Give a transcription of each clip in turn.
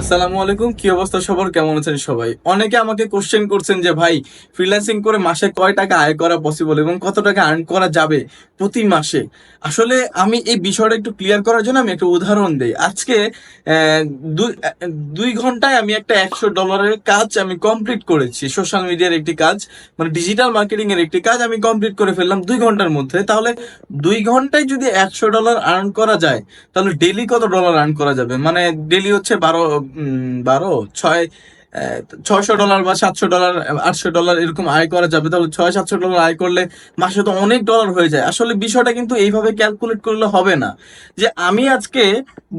আসসালামু আলাইকুম, কি অবস্থা সবার? কেমন আছেন সবাই? অনেকে আমাকে কোশ্চেন করছেন যে, ভাই ফ্রিল্যান্সিং করে মাসে কয় টাকা আয় করা পসিবল এবং কত টাকা আর্ন করা যাবে? প্রতি মাসে। আসলে আমি এই বিষয়টা একটু ক্লিয়ার করার জন্য আমি একটা উদাহরণ দেই। আজকে দুই ঘন্টায় আমি একটা একশো ডলারের কাজ আমি কমপ্লিট করেছি। সোশ্যাল মিডিয়ার একটি কাজ মানে ডিজিটাল মার্কেটিং এর একটি কাজ আমি কমপ্লিট করে ফেললাম দুই ঘণ্টার মধ্যে। তাহলে দুই ঘন্টায় যদি একশো ডলার আর্ন করা যায়, তাহলে ডেলি কত ডলার আর্ন করা যাবে? মানে ডেলি হচ্ছে বারো বারো, ছয় ছয়শো ডলার বা সাতশো ডলার, আটশো ডলার এরকম আয় করা যাবে। তাহলে ছয়, সাতশো ডলার আয় করলে মাসে তো অনেক ডলার হয়ে যায়। আসলে বিষয়টা কিন্তু এইভাবে ক্যালকুলেট করলে হবে না। যে আমি আজকে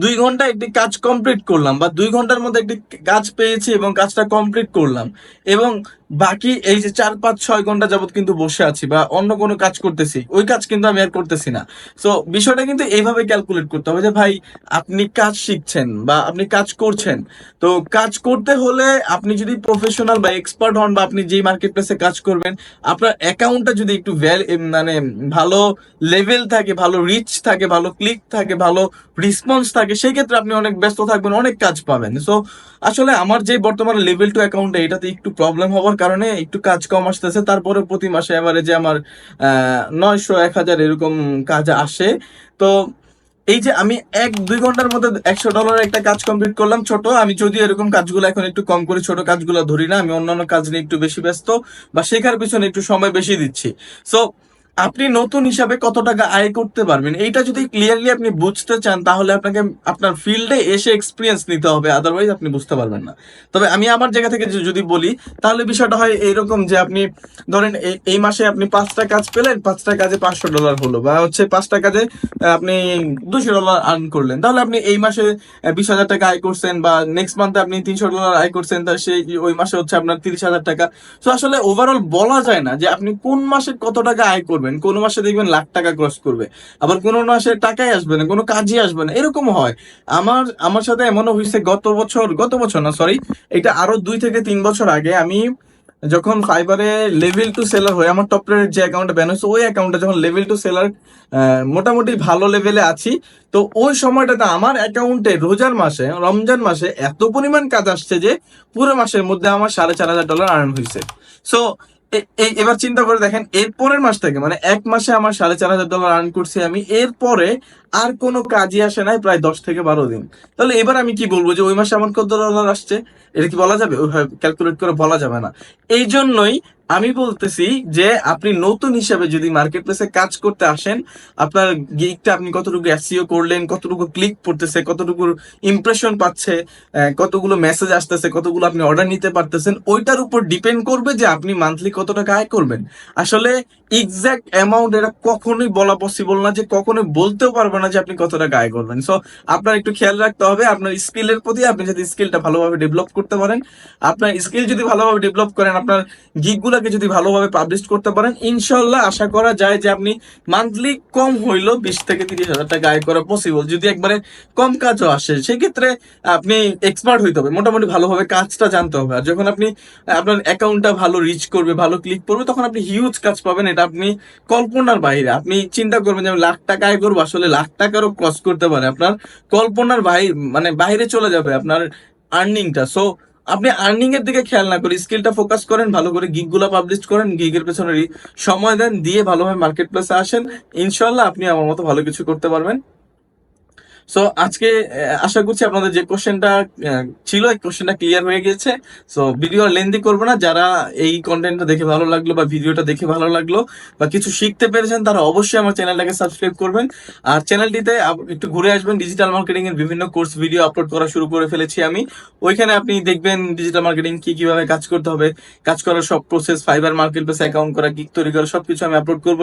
দুই ঘণ্টা একটি কাজ কমপ্লিট করলাম বা দুই ঘণ্টার মধ্যে একটি কাজ পেয়েছি এবং কাজটা কমপ্লিট করলাম এবং বাকি এই যে চার, পাঁচ, ছয় ঘণ্টা যাবত কিন্তু বসে আছি বা অন্য কোনো কাজ করতেছি, ওই কাজ কিন্তু আমি আর করতেছি না। সো বিষয়টা কিন্তু এইভাবে ক্যালকুলেট করতে হবে যে, ভাই, আপনি কাজ শিখছেন বা আপনি কাজ করছেন। তো কাজ করতে হলে আপনি যদি প্রফেশনাল বা এক্সপার্ট হন বা আপনি যেই মার্কেট প্লেসে কাজ করবেন, আপনার অ্যাকাউন্টটা যদি একটু মানে ভালো লেভেল থাকে, ভালো রিচ থাকে, ভালো ক্লিক থাকে, ভালো রেসপন্স থাকে, সেই ক্ষেত্রে আপনি অনেক ব্যস্ত থাকবেন, অনেক কাজ পাবেন। সো আসলে আমার যে বর্তমানে লেভেল টু অ্যাকাউন্টে এটাতে একটু প্রবলেম হওয়ার কারণে একটু কাজ কম আসতেছে। তারপরে প্রতি মাসে এবারে যে আমার নয়শো, এক হাজার এরকম কাজ আসে। তো এই যে আমি এক, দুই ঘণ্টার মধ্যে একশো ডলার একটা কাজ কমপ্লিট করলাম ছোট। আমি যদিও এরকম কাজগুলো এখন একটু কম করে ছোট কাজগুলো ধরি না, আমি অন্যান্য কাজ নিয়ে একটু বেশি ব্যস্ত বা শেখার পিছনে একটু সময় বেশি দিচ্ছি। সো আপনি নতুন হিসাবে কত টাকা আয় করতে পারবেন? এইটা যদি ক্লিয়ারলি আপনি বুঝতে চান, তাহলে আপনাকে আপনার ফিল্ডে এসে এক্সপিরিয়েন্স নিতে হবে আদারওয়াইজ আপনি বুঝতে পারবেন না। তবে আমি আমার জায়গা থেকে যদি বলি, তাহলে বিষয়টা হয় এরকম যে আপনি ধরেন এই- মাসে আপনি পাঁচটা কাজ পেলেন, পাঁচটা কাজে পাঁচশো ডলার হলো, বা হচ্ছে পাঁচটা কাজে আপনি দুশো ডলার আর্ন করলেন। তাহলে আপনি এই মাসে বিশ হাজার টাকা আয় করছেন, বা নেক্সট মান্থে আপনি তিনশো ডলার আয় করছেন, তা সেই ওই মাসে হচ্ছে আপনার তিরিশ হাজার টাকা। তো আসলে ওভারঅল বলা যায় না যে আপনি কোন মাসে কত টাকা আয় করবেন। কোন মাসে দেখবেন লাখ টাকা ক্রস করবে, আবার কোন মাসে টাকাই আসবে না, কোনো কাজই আসবে না, এরকম হয়। আমার আমার সাথে এমনও হয়েছে গত বছর গত বছর না সরি এটা আরও দুই থেকে তিন বছর আগে আমি যখন ফাইবারে লেভেল টু সেলার হয়, আমার টপ রেটের যে অ্যাকাউন্টে ব্যান হয়েছে, ওই অ্যাকাউন্টে যখন লেভেল টু সেলার মোটামুটি ভালো লেভেলে আছি, তো ওই সময়টাতে আমার অ্যাকাউন্টে রোজার মাসে, রমজান মাসে এত পরিমাণ কাজ আসছে যে পুরো মাসের মধ্যে আমার সাড়ে চার হাজার ডলার আর্ন হয়েছে। সো এবার চিন্তা করে দেখেন, এর পরের মাস থেকে মানে এক মাসে আমার সাড়ে চার হাজার ডলার আর্ন করছি আমি এরপরে আর কোনো কাজই আসে নাই প্রায় দশ থেকে বারো দিন। তাহলে এবার আমি কি বলব যে ওই মাসে আমার কত ডলার আসছে? এটা কি বলা যাবে? ওইভাবে ক্যালকুলেট করে বলা যাবে না। এই জন্যই আমি বলতেছি যে আপনি নতুন হিসাবে যদি মার্কেট প্লেসে কাজ করতে আসেন, আপনার গিকটা আপনি কতটুকু এসিও করলেন, কতটুকু ক্লিক পড়তেছে কতটুকু ইমপ্রেশন পাচ্ছে কতগুলো মেসেজ আসতেছে, কতগুলো আপনি অর্ডার নিতে পারতেছেন, ওইটার উপর ডিপেন্ড করবে যে আপনি মান্থলি কত টাকা আয় করবেন। আসলে এক্সাক্ট অ্যামাউন্ট এটা কখনোই বলা পসিবল না যে কখনোই বলতেও পারবে না যে আপনি কত টাকা আয় করবেন। সো আপনার একটু খেয়াল রাখতে হবে, আপনার স্কিলের প্রতি আপনি যদি স্কিলটা ভালোভাবে ডেভেলপ করতে পারেন, আপনার স্কিল যদি ভালোভাবে ডেভেলপ করেন, আপনার গিগগুলোকে যদি ভালোভাবে পাবলিশ করতে পারেন ইনশাল্লাহ আশা করা যায় যে আপনি মান্থলি কম হইলেও বিশ থেকে তিরিশ হাজার টাকা আয় করা পসিবল যদি একবারে কম কাজও আসে, সেক্ষেত্রে আপনি এক্সপার্ট হইতে হবে, মোটামুটি ভালোভাবে কাজটা জানতে হবে। আর যখন আপনি আপনার অ্যাকাউন্টটা ভালো রিচ করবে, ভালো ক্লিক করবে, তখন আপনি হিউজ কাজ পাবেন এটা আপনি কল্পনার বাইরে আপনি চিন্তা করবেন যে আমি লাখ টাকা আয় করব, আসলে লাখ টাকারও ক্রস করতে পারে। আপনার কল্পনার বাইরে মানে বাইরে চলে যাবে আপনার আর্নিংটা সো আপনি আর্নিং এর দিকে খেয়াল না করে স্কিলটা ফোকাস করেন, ভালো করে গিগগুলা পাবলিশ করেন গিগের পেছনে সময় দেন, দিয়ে ভালোভাবে মার্কেট প্লেসে আসেন। ইনশাল্লাহ আপনি আমার মতো ভালো কিছু করতে পারবেন। সো আজকে আশা করছি আপনাদের যে কোশ্চেনটা ছিল, এই কোশ্চেনটা ক্লিয়ার হয়ে গেছে। সো ভিডিও লেন্দি করব না। যারা এই কন্টেন্টটা দেখে ভালো লাগল বা ভিডিওটা দেখে ভালো লাগল বা কিছু শিখতে পেরেছেন, তারা অবশ্যই আমার চ্যানেলটাকে সাবস্ক্রাইব করবেন। আর চ্যানেলটিতে একটু ঘুরে আসবেন। ডিজিটাল মার্কেটিং এর বিভিন্ন কোর্স ভিডিও আপলোড করা শুরু করে ফেলেছি আমি। ওইখানে আপনি দেখবেন ডিজিটাল মার্কেটিং কি কীভাবে কাজ করতে হবে। কাজ করার সব process Fiverr marketplace account করা গিগ তৈরি করা, সবকিছু আমি আপলোড করব।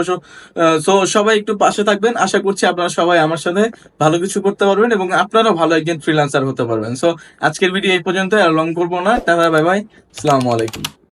সো সবাই একটু পাশে থাকবেন। আশা করছি আপনারা সবাই আমার সাথে ভালো কিছু করতে পারবেন এবং আপনারও ভালো একজন ফ্রিলান্সার হতে পারবেন। সো আজকের ভিডিও এই পর্যন্ত আর লং করব না। টাটা বাই বাই আলাইকুম।